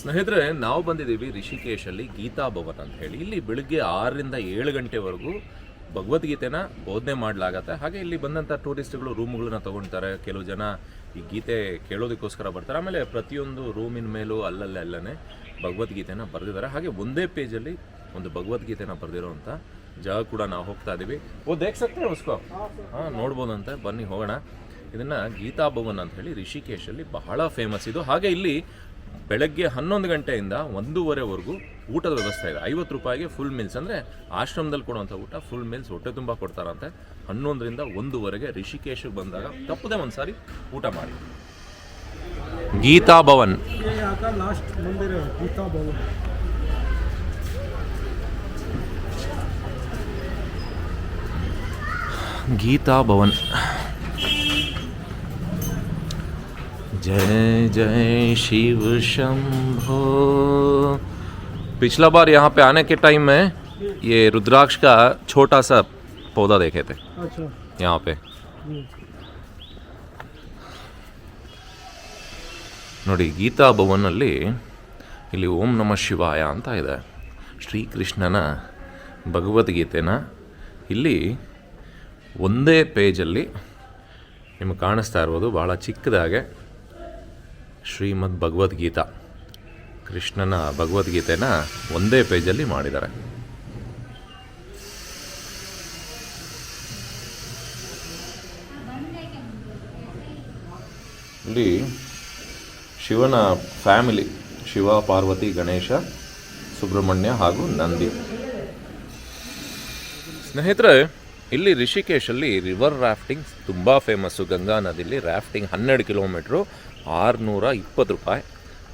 ಸ್ನೇಹಿತರೆ, ನಾವು ಬಂದಿದ್ದೀವಿ ರಿಷಿಕೇಶಲ್ಲಿ ಗೀತಾ ಭವನ್ ಅಂತ ಹೇಳಿ. ಇಲ್ಲಿ ಬೆಳಿಗ್ಗೆ ಆರರಿಂದ ಏಳು ಗಂಟೆವರೆಗೂ ಭಗವದ್ಗೀತೆನ ಬೋಧನೆ ಮಾಡಲಾಗತ್ತೆ. ಹಾಗೆ ಇಲ್ಲಿ ಬಂದಂಥ ಟೂರಿಸ್ಟ್ಗಳು ರೂಮ್ಗಳನ್ನ ತೊಗೊಳ್ತಾರೆ ಕೆಲವು ಜನ ಈ ಗೀತೆ ಕೇಳೋದಕ್ಕೋಸ್ಕರ ಬರ್ತಾರೆ. ಆಮೇಲೆ ಪ್ರತಿಯೊಂದು ರೂಮಿನ ಮೇಲೂ ಅಲ್ಲಲ್ಲೇ ಅಲ್ಲೇ ಭಗವದ್ಗೀತೆನ ಬರೆದಿದ್ದಾರೆ. ಹಾಗೆ ಒಂದೇ ಪೇಜಲ್ಲಿ ಒಂದು ಭಗವದ್ಗೀತೆನ ಬರೆದಿರೋವಂಥ ಜಾಗ ಕೂಡ ನಾವು ಹೋಗ್ತಾ ಇದ್ದೀವಿ ಓ ದೇಖ್ ಸಕ್ತೆ ಉಸ್ಕೋ. ಹಾಂ, ನೋಡ್ಬೋದಂತೆ. ಬನ್ನಿ, ಹೋಗೋಣ. ಇದನ್ನು ಗೀತಾ ಭವನ್ ಅಂತ ಹೇಳಿ ರಿಷಿಕೇಶಲ್ಲಿ ಬಹಳ ಫೇಮಸ್ ಇದು. ಹಾಗೆ ಇಲ್ಲಿ ಬೆಳಗ್ಗೆ ಹನ್ನೊಂದು ಗಂಟೆಯಿಂದ ಒಂದೂವರೆವರೆಗೂ ಊಟದ ವ್ಯವಸ್ಥೆ ಇದೆ. ಐವತ್ತು ರೂಪಾಯಿಗೆ ಫುಲ್ ಮೀಲ್ಸ್ ಅಂದರೆ ಆಶ್ರಮದಲ್ಲಿ ಕೊಡುವಂಥ ಊಟ ಫುಲ್ ಮೀಲ್ಸ್ ಹೊಟ್ಟೆ ತುಂಬ ಕೊಡ್ತಾರಂತೆ. ಹನ್ನೊಂದರಿಂದ ಒಂದೂವರೆಗೆ ರಿಷಿಕೇಶಿಗೆ ಬಂದಾಗ ತಪ್ಪದೆ ಒಂದು ಸಾರಿ ಊಟ ಮಾಡಿ. ಗೀತಾ ಭವನ್. ಗೀತಾ ಭವನ್. जय जय शिव शंभो पिछला बार यहाँ पे आने के टाइम में ये रुद्राक्ष का छोटा सा पौधा देखे थे अच्छा यहाँ पे ನೋಡಿ ಗೀತಾ ಭವನಲ್ಲಿ ಇಲ್ಲಿ ಓಂ ನಮ ಶಿವಾಯ ಅಂತ ಇದೆ ಶ್ರೀಕೃಷ್ಣನ ಭಗವದ್ಗೀತೆನ ಇಲ್ಲಿ ಒಂದೇ ಪೇಜಲ್ಲಿ ನಿಮಗೆ ಕಾಣಿಸ್ತಾ ಇರ್ಬೋದು ಭಾಳ ಚಿಕ್ಕದಾಗೆ ಶ್ರೀಮದ್ ಭಗವದ್ಗೀತಾ ಕೃಷ್ಣನ ಭಗವದ್ಗೀತೆನ ಒಂದೇ ಪೇಜಲ್ಲಿ ಮಾಡಿದ್ದಾರೆ. ಇಲ್ಲಿ ಶಿವನ ಫ್ಯಾಮಿಲಿ ಶಿವ ಪಾರ್ವತಿ ಗಣೇಶ ಸುಬ್ರಹ್ಮಣ್ಯ ಹಾಗೂ ನಂದಿ. ಸ್ನೇಹಿತರೆ ಇಲ್ಲಿ ರಿಷಿಕೇಶಲ್ಲಿ ರಿವರ್ ರಾಫ್ಟಿಂಗ್ ತುಂಬ ಫೇಮಸ್ಸು ಗಂಗಾ ನದಿಲಿ ರಾಫ್ಟಿಂಗ್ ಹನ್ನೆರಡು ಕಿಲೋಮೀಟ್ರು ಆರುನೂರ ಇಪ್ಪತ್ತು ರೂಪಾಯಿ.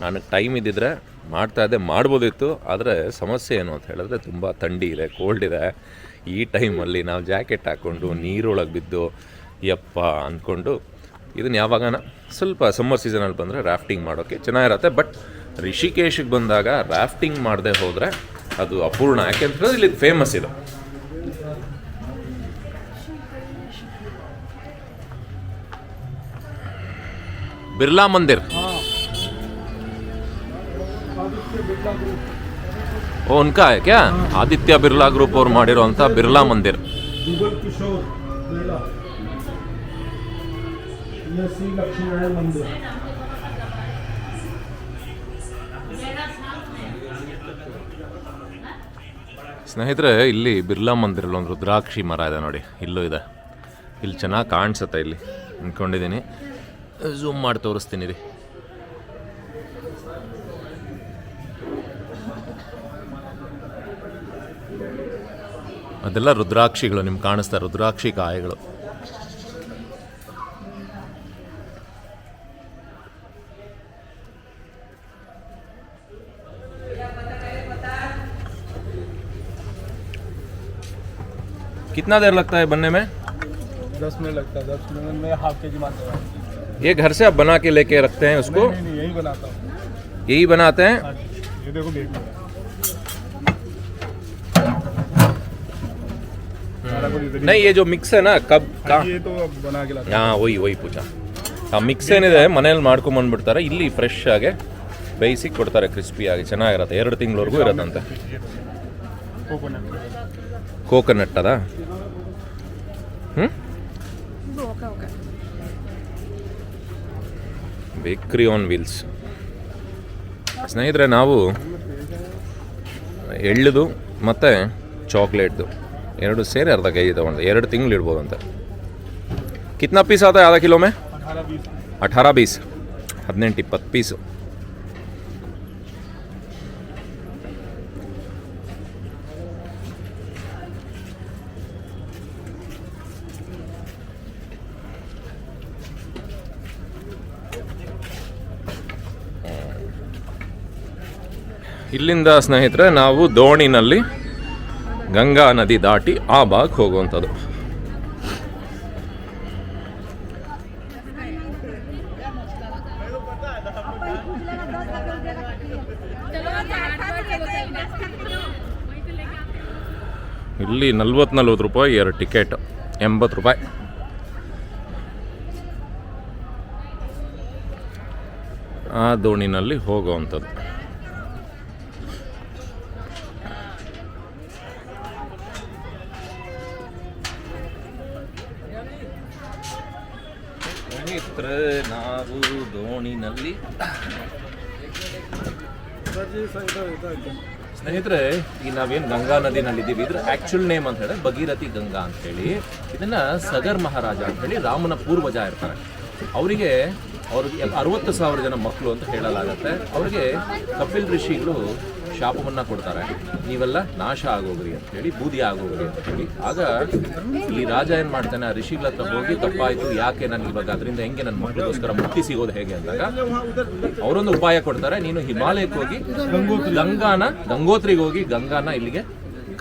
ನನಗೆ ಟೈಮ್ ಇದ್ದಿದ್ರೆ ಮಾಡ್ತಾ ಇದ್ದೆ, ಮಾಡ್ಬೋದಿತ್ತು, ಆದರೆ ಸಮಸ್ಯೆ ಏನು ಅಂತ ಹೇಳಿದ್ರೆ ತುಂಬ ಥಂಡಿ ಇದೆ ಕೋಲ್ಡ್ ಇದೆ. ಈ ಟೈಮಲ್ಲಿ ನಾವು ಜಾಕೆಟ್ ಹಾಕ್ಕೊಂಡು ನೀರೊಳಗೆ ಬಿದ್ದು, ಯಪ್ಪ ಅಂದ್ಕೊಂಡು ಇದನ್ನು ಯಾವಾಗನ ಸ್ವಲ್ಪ ಸಮ್ಮರ್ ಸೀಸನಲ್ಲಿ ಬಂದರೆ ರಾಫ್ಟಿಂಗ್ ಮಾಡೋಕ್ಕೆ ಚೆನ್ನಾಗಿರುತ್ತೆ ಬಟ್ ರಿಷಿಕೇಶಿಗೆ ಬಂದಾಗ ರಾಫ್ಟಿಂಗ್ ಮಾಡದೆ ಹೋದರೆ ಅದು ಅಪೂರ್ಣ. ಯಾಕೆಂದ್ರೆ ಇಲ್ಲಿ ಫೇಮಸ್ ಇದು. ಬಿರ್ಲಾ ಮಂದಿರ್. ಓನ್ಕಾ ಉನ್ಕಾ ಕ್ಯಾ? ಆದಿತ್ಯ ಬಿರ್ಲಾ ಗ್ರೂಪ್ ಅವ್ರು ಮಾಡಿರೋಂಥ ಬಿರ್ಲಾ ಮಂದಿರ್. ಸ್ನೇಹಿತರೆ ಇಲ್ಲಿ ಬಿರ್ಲಾ ಮಂದಿರ ಒಂದು ರುದ್ರಾಕ್ಷಿ ಮರ ಇದೆ ನೋಡಿ. ಇಲ್ಲೂ ಇದೆ. ಇಲ್ಲಿ ಚೆನ್ನಾಗಿ ಕಾಣಿಸುತ್ತೆ ಇಲ್ಲಿ. ಅಂದ್ಕೊಂಡಿದ್ದೀನಿ ಝೂಮ್ ಮಾಡಿ ತೋರಿಸ್ತೀನಿ ರೀ ಅದೆಲ್ಲ ರುದ್ರಾಕ್ಷಿಗಳು ನಿಮ್ಗೆ ಕಾಣಿಸ್ತಾ ರುದ್ರಾಕ್ಷಿ ಕಾಯಿಗಳು कितना देर लगता है बनने में दस मिनट लगता है दस मिनट में हाफ के जी मारता है ये घर से आप बना के लेके रखते हैं उसको नहीं नहीं यही बनाता हूँ यही बनाते हैं हाँ जी ये देखो बेग में सारा कुछ इधर ही- नहीं ये जो मिक्स है ना कब का हाँ, ये तो अब बना के लाता ಹಾಂ ಒಯ್ ಒಯ್ ಪೂಜಾ ಆ ಮಿಕ್ಸ್ ಏನಿದೆ ಮನೇಲಿ ಮಾಡ್ಕೊಂಬಂದ್ಬಿಡ್ತಾರೆ ಇಲ್ಲಿ ಫ್ರೆಶ್ ಆಗಿ ಬೇಯಿಸಿ ಕೊಡ್ತಾರೆ ಕ್ರಿಸ್ಪಿಯಾಗಿ ಚೆನ್ನಾಗಿರುತ್ತೆ ಎರಡು ತಿಂಗಳವರೆಗೂ ಇರುತ್ತಂತೆ कोकोनट ಕೋಕೋನಟ್ ಅದ ಬೇಕ್ರಿ ಆನ್ ವೀಲ್ಸ್ ಸ್ನೇಹಿತರೆ ನಾವು ಎಳ್ಳದು ಮತ್ತು ಚಾಕ್ಲೇಟ್ದು ಎರಡು ಸೇರಿ ಅರ್ಧ ಕೆ ಜಿ ತೊಗೊಂಡು ಎರಡು ತಿಂಗಳು ಇಡ್ಬೋದಂತೆ ಕಿತ್ನ ಪೀಸ್ ಆತ ಅರ್ಧ ಕಿಲೋಮೆ ಅಠಾರ ಬೀಸ್ ಹದಿನೆಂಟು ಇಪ್ಪತ್ತು ಪೀಸು. ಇಲ್ಲಿಂದ ಸ್ನೇಹಿತರೆ, ನಾವು ದೋಣಿನಲ್ಲಿ ಗಂಗಾ ನದಿ ದಾಟಿ ಆ ಭಾಗಕ್ಕೆ ಹೋಗುವಂಥದ್ದು. ಇಲ್ಲಿ ನಲ್ವತ್ತು ನಲ್ವತ್ತು ರೂಪಾಯಿ, ಎರಡು ಟಿಕೆಟ್, ಎಂಬತ್ತು ರೂಪಾಯಿ. ಆ ದೋಣಿನಲ್ಲಿ ಹೋಗುವಂಥದ್ದು. ನಾವು ದೋಣಿನಲ್ಲಿ ಸ್ನೇಹಿತರೆ, ಈ ನಾವೇನು ಗಂಗಾ ನದಿನಲ್ಲಿದ್ದೀವಿ. ಇದ್ರ ಆಕ್ಚುಲ್ ನೇಮ್ ಅಂತ ಹೇಳಿ ಭಗೀರಥಿ ಗಂಗಾ ಅಂತ ಹೇಳಿ ಇದನ್ನ ಸಗರ್ ಮಹಾರಾಜ ಅಂತ ಹೇಳಿ ರಾಮನ ಪೂರ್ವಜ ಇರ್ತಾರೆ. ಅವರಿಗೆ ಅವ್ರಿಗೆ ಅರವತ್ತು ಸಾವಿರ ಜನ ಮಕ್ಕಳು ಅಂತ ಹೇಳಲಾಗತ್ತೆ. ಅವರಿಗೆ ಕಪಿಲ್ ಋಷಿಗಳು ಶಾಪವನ್ನ ಕೊಡ್ತಾರೆ. ನೀವೆಲ್ಲ ನಾಶ ಆಗೋಗ್ರಿ ಅಂತ ಹೇಳಿ, ಬೂದಿ ಆಗೋಗ್ರಿ ಅಂತ ಹೇಳಿ. ಆಗ ಇಲ್ಲಿ ರಾಜ ಏನ್ ಮಾಡ್ತಾನೆ, ಆ ಋಷಿಗಳ ಹತ್ರ ಹೋಗಿ ತಪ್ಪಾಯಿತು, ಯಾಕೆ ನನ್ಗೆ ಇವಾಗ ಅದರಿಂದ ಹೆಂಗೆ ನನ್ನ ಮಕ್ಕಳಿಗೋಸ್ಕರ ಮುಕ್ತಿ ಸಿಗೋದು ಹೇಗೆ ಅಂದಾಗ, ಅವರೊಂದು ಉಪಾಯ ಕೊಡ್ತಾರೆ, ನೀನು ಹಿಮಾಲಯಕ್ಕೆ ಹೋಗಿ ಗಂಗಾನ ಗಂಗೋತ್ರಿಗೆ ಹೋಗಿ ಗಂಗಾನ ಇಲ್ಲಿಗೆ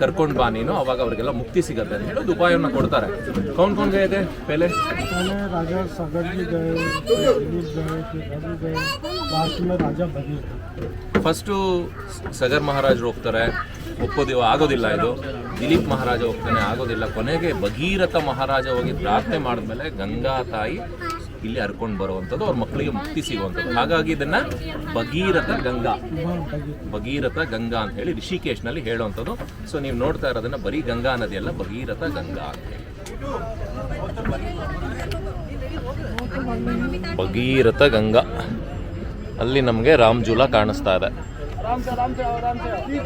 ಕರ್ಕೊಂಡು ಬಾ ನೀನು ಅವಾಗ ಅವರಿಗೆಲ್ಲ ಮುಕ್ತಿ ಸಿಗುತ್ತೆ ಅಂತ ಹೇಳೋದು ಉಪಾಯವನ್ನು ಕೊಡ್ತಾರೆ. ಕೌನ್ ಕೌನ್ ಗೈ ಇದೆ ಪೆಲೆ ಫಸ್ಟು ಸಗರ್ ಮಹಾರಾಜರು ಹೋಗ್ತಾರೆ ಒಪ್ಪೋದಿವ ಆಗೋದಿಲ್ಲ ಇದು. ದಿಲೀಪ್ ಮಹಾರಾಜ ಹೋಗ್ತಾನೆ ಆಗೋದಿಲ್ಲ. ಕೊನೆಗೆ ಭಗೀರಥ ಮಹಾರಾಜ ಹೋಗಿ ಪ್ರಾರ್ಥನೆ ಮಾಡಿದ್ಮೇಲೆ ಗಂಗಾ ತಾಯಿ ಇಲ್ಲಿ ಹರ್ಕೊಂಡು ಬರುವಂಥದ್ದು ಅವ್ರ ಮಕ್ಕಳಿಗೆ ಮುಕ್ತಿ ಸಿಗುವಂಥದ್ದು ಹಾಗಾಗಿ ಇದನ್ನ ಭಗೀರಥ ಗಂಗಾ हाँ बघीर ಭಗೀರಥ ಗಂಗಾ ಅಂತ ಹೇಳಿ ರಿಷಿಕೇಶ್ನಲ್ಲಿ ಹೇಳುವಂಥದ್ದು ಸೊ ನೀವು ನೋಡ್ತಾ ಇರೋದನ್ನ ಬರೀ ಗಂಗಾ ನದಿ ಅಲ್ಲ ಭಗೀರಥ ಗಂಗಾ ಅಂತ ಹೇಳಿ ಭಗೀರಥ ಗಂಗಾ ಅಲ್ಲಿ ನಮಗೆ ರಾಮ್ಜೂಲ ಕಾಣಿಸ್ತಾ ಇದೆ आराम से आराम से आराम से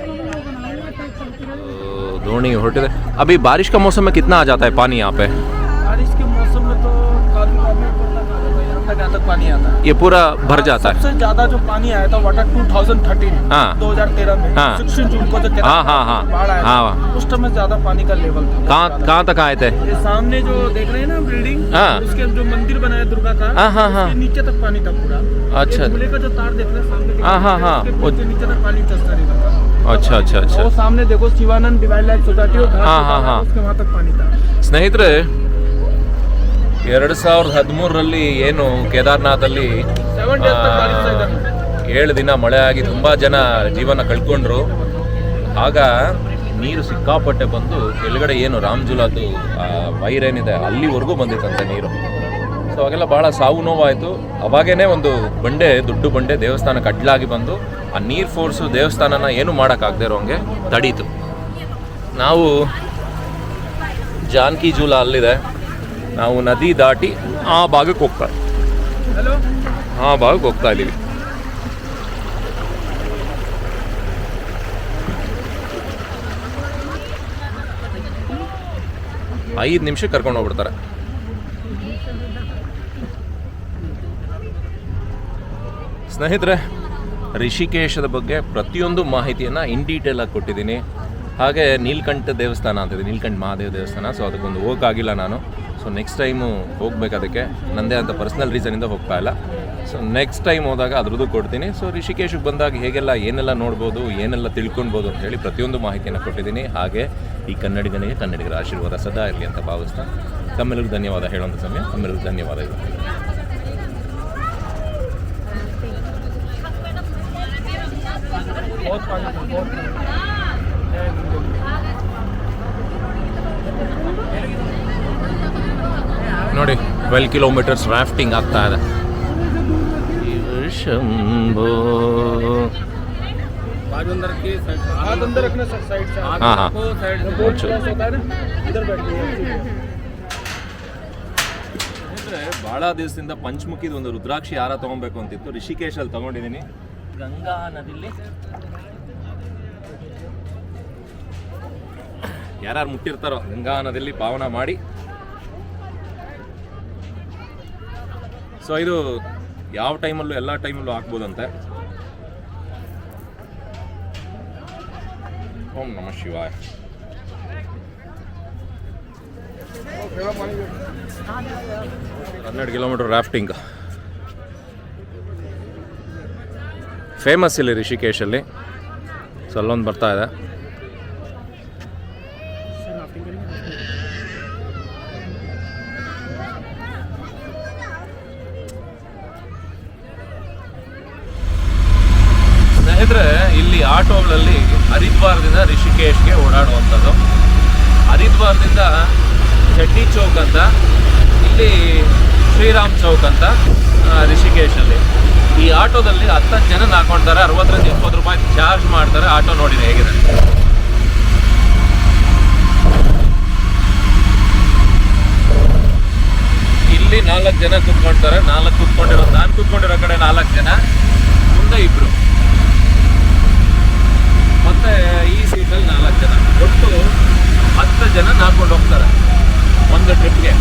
तो धोनी ಹೊರಟಿದೆ अभी बारिश का मौसम में कितना आ जाता है पानी यहाँ पे तक यहाँ तक पानी आता है। ये पूरा भर हाँ, जाता है। सबसे ज़्यादा जो पानी आया था वाटर 2013 हाँ। दो हज़ार तेरह में हाँ। जून को जो हाँ, हाँ हाँ हाँ। हाँ उस समय ज़्यादा पानी का लेवल था। कहाँ तक आए थे? सामने जो देख रहे हैं ना बिल्डिंग उसके जो मंदिर बनाया दुर्गा का हाँ हाँ नीचे तक पानी था पूरा। अच्छा। झूले का जो तार देख रहे हैं सामने हाँ हाँ हाँ। नीचे तक पानी चलता रहेगा अच्छा अच्छा अच्छा। वो सामने देखो शिवानंद डिवाइन लाइफ सोसाइटी हाँ हाँ हाँ। उसके वहाँ तक पानी था। स्नेहितरे ಎರಡು ಸಾವಿರದ ಹದಿಮೂರರಲ್ಲಿ ಏನು ಕೇದಾರ್ನಾಥಲ್ಲಿ ಏಳು ದಿನ ಮಳೆ ಆಗಿ ತುಂಬ ಜನ ಜೀವನ ಕಳ್ಕೊಂಡ್ರು. ಆಗ ನೀರು ಸಿಕ್ಕಾಪಟ್ಟೆ ಬಂದು ಕೆಳಗಡೆ ಏನು ರಾಮ್ಜುಲಾದು ವೈರ್ ಏನಿದೆ ಅಲ್ಲಿವರೆಗೂ ಬಂದಿತ್ತಂತೆ ನೀರು. ಸೊ ಅವಾಗೆಲ್ಲ ಭಾಳ ಸಾವು ನೋವಾಯಿತು. ಅವಾಗೇನೆ ಒಂದು ಬಂಡೆ ದೊಡ್ಡ ಬಂಡೆ ದೇವಸ್ಥಾನ ಕಡ್ಲಾಗಿ ಬಂದು ಆ ನೀರು ಫೋರ್ಸು ದೇವಸ್ಥಾನನ ಏನು ಮಾಡೋಕ್ಕಾಗದೆ ಇರೋಂಗೆ ತಡೀತು. ನಾವು ಜಾನಕಿ ಜೂಲ ಅಲ್ಲಿದೆ. ನಾವು ನದಿ ದಾಟಿ ಆ ಭಾಗಕ್ಕೆ ಹೋಗ್ತಾ हेलो ಆ ಭಾಗಕ್ಕೆ ಹೋಗ್ತಾ ಇದ್ದೀವಿ. ಐದು ನಿಮಿಷಕ್ಕೆ ಕರ್ಕೊಂಡು ಹೋಗ್ಬಿಡ್ತಾರೆ. ಸ್ನೇಹಿತರೆ ರಿಷಿಕೇಶದ ಬಗ್ಗೆ ಪ್ರತಿಯೊಂದು ಮಾಹಿತಿಯನ್ನು ಇನ್ ಡೀಟೇಲ್ ಆಗಿ ಕೊಟ್ಟಿದ್ದೀನಿ. ಹಾಗೆ ನೀಲ್ಕಂಠ ದೇವಸ್ಥಾನ ಅಂತಿದೆ ನೀಲ್ಕಂಠ ಮಹಾದೇವ ದೇವಸ್ಥಾನ. ಸೊ ಅದಕ್ಕೊಂದು ಹೋಗೋಕ್ಕಾಗಿಲ್ಲ ನಾನು. ಸೊ ನೆಕ್ಸ್ಟ್ ಟೈಮು ಹೋಗ್ಬೇಕು ಅದಕ್ಕೆ ನನ್ನದೇ ಅಂತ ಪರ್ಸ್ನಲ್ ರೀಸನಿಂದ ಹೋಗ್ತಾ ಇಲ್ಲ ಸೊ ನೆಕ್ಸ್ಟ್ ಟೈಮ್ ಹೋದಾಗ ಅದ್ರದ್ದು ಕೊಡ್ತೀನಿ ಸೊ ರಿಷಿಕೇಶಕ್ಕೆ ಬಂದಾಗ ಹೇಗೆಲ್ಲ ಏನೆಲ್ಲ ನೋಡ್ಬೋದು ಏನೆಲ್ಲ ತಿಳ್ಕೊಳ್ಬೋದು ಅಂತ ಹೇಳಿ ಪ್ರತಿಯೊಂದು ಮಾಹಿತಿಯನ್ನು ಕೊಟ್ಟಿದ್ದೀನಿ ಹಾಗೆ ಈ ಕನ್ನಡಿಗನಿಗೆ ಕನ್ನಡಿಗರ ಆಶೀರ್ವಾದ ಸದಾ ಇರಲಿ ಅಂತ ಭಾವಿಸ್ತಾ ತಮ್ಮೆಲ್ಲರಿಗೂ ಧನ್ಯವಾದ ಹೇಳುವಂಥ ಸಮಯ ತಮ್ಮೆಲ್ಲರಿಗೂ ಧನ್ಯವಾದ ಇದು बहुत ನೋಡಿ ಟ್ವೆಲ್ ಕಿಲೋಮೀಟರ್ಸ್ ರಾಫ್ಟಿಂಗ್ ಆಗ್ತಾ ಇದೆ. ಬಹಳ ಭಾಳ ದಿವಸದಿಂದ ಪಂಚಮುಖಿದ ಒಂದು ರುದ್ರಾಕ್ಷಿ ಯಾರ ತಗೊಬೇಕು ಅಂತಿತ್ತು. ರಿಷಿಕೇಶಲ್ಲಿ ತಗೊಂಡಿದ್ದೀನಿ. ಗಂಗಾ ನದಿಲಿ. ಯಾರು ಮುಟ್ಟಿರ್ತಾರೋ ಗಂಗಾ ನದಿಯಲ್ಲಿ ಪಾವನ ಮಾಡಿ. ಸೊ ಇದು ಯಾವ ಟೈಮಲ್ಲೂ, ಎಲ್ಲ ಟೈಮಲ್ಲೂ ಹಾಕ್ಬೋದಂತೆ. ಓಂ ನಮ ಶಿವಾಯ. ಹನ್ನೆರಡು ಕಿಲೋಮೀಟರ್ ರಾಫ್ಟಿಂಗ್. ಫೇಮಸ್ ಇಲ್ಲಿ ರಿಷಿಕೇಶಲ್ಲಿ. ಸೊ ಅಲ್ಲೊಂದು ಬರ್ತಾ ಇದೆ ಸ್ನೇಹಿತರೆ ಇಲ್ಲಿ ಆಟೋಗಳಲ್ಲಿ ಹರಿದ್ವಾರದಿಂದ ರಿಷಿಕೇಶ್ಗೆ ಓಡಾಡುವಂಥದ್ದು. ಹರಿದ್ವಾರದಿಂದ ಶೆಟ್ಟಿ ಚೌಕ್ ಅಂತ, ಇಲ್ಲಿ ಶ್ರೀರಾಮ್ ಚೌಕ್ ಅಂತ ರಿಷಿಕೇಶಲ್ಲಿ ಈ ಆಟೋದಲ್ಲಿ ಹತ್ತತ್ತು ಜನ ಹಾಕೊಳ್ತಾರೆ ಅರವತ್ತರಿಂದ ಎಪ್ಪತ್ತು ರೂಪಾಯಿ ಚಾರ್ಜ್ ಮಾಡ್ತಾರೆ, ಆಟೋ ನೋಡಿದೆ ಹೇಗಿದೆ ಇಲ್ಲಿ ನಾಲ್ಕು ಜನ ಕೂತ್ಕೊಳ್ತಾರೆ ನಾಲ್ಕು ಕೂತ್ಕೊಂಡಿರೋ ನಾನು ಕೂತ್ಕೊಂಡಿರೋ ಕಡೆ ನಾಲ್ಕು ಜನ, ಮುಂದೆ ಇಬ್ರು. ಮತ್ತೆ ಈ ಸೀಟಲ್ಲಿ ನಾಲ್ಕು ಜನ. ಒಟ್ಟು ಹತ್ತು ಜನ ನಾಲ್ಕೊಂಡು ಹೋಗ್ತಾರೆ. ಒಂದು ಟ್ರಿಪ್ಗೆ